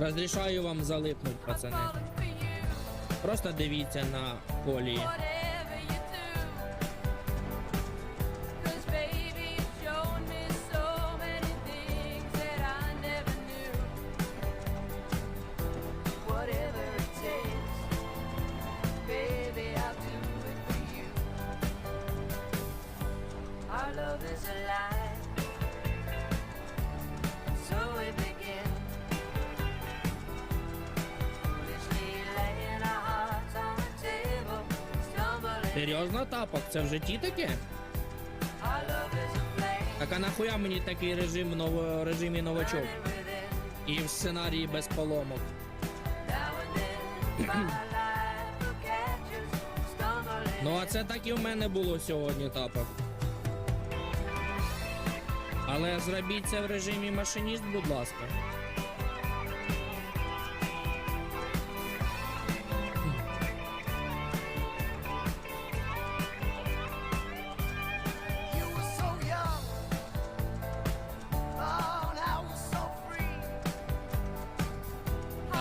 Розрішаю вам залипнути, пацани. Просто дивіться на полі. Серйозно, тапок? Це в житті таке? Так а нахуя мені такий режим в режимі новачок? І в сценарії без поломок. Ну а це так і в мене було сьогодні, тапок. Але зробіть це в режимі машиніст, будь ласка.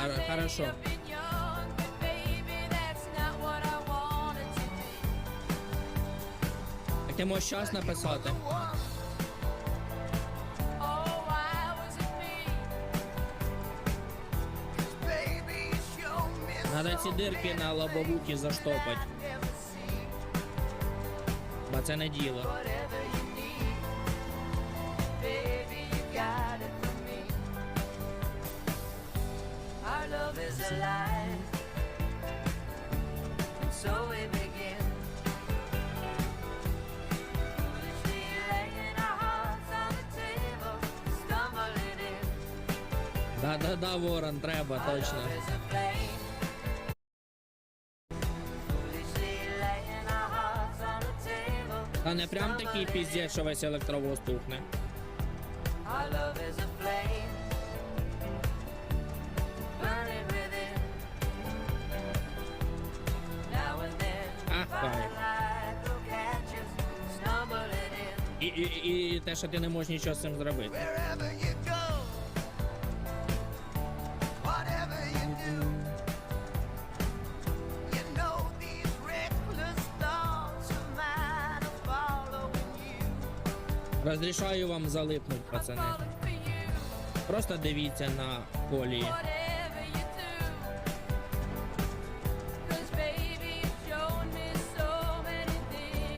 It me? Baby, you showed me Надо ці дирки на things заштопать, бо це не діло. Love is alive, and so we begin. Foolishly laying our hearts on the table, stumbling in. Да-да-да, ворон, треба, Our точно. love is a flame. Foolishly laying our hearts on the table, Та не прям такий піздець, що весь електровоз тухне. Our love is a flame in. І, і, і те, що ти не можеш нічого з цим зробити. Розрішаю вам залипнуть, пацани. Просто дивіться на полі.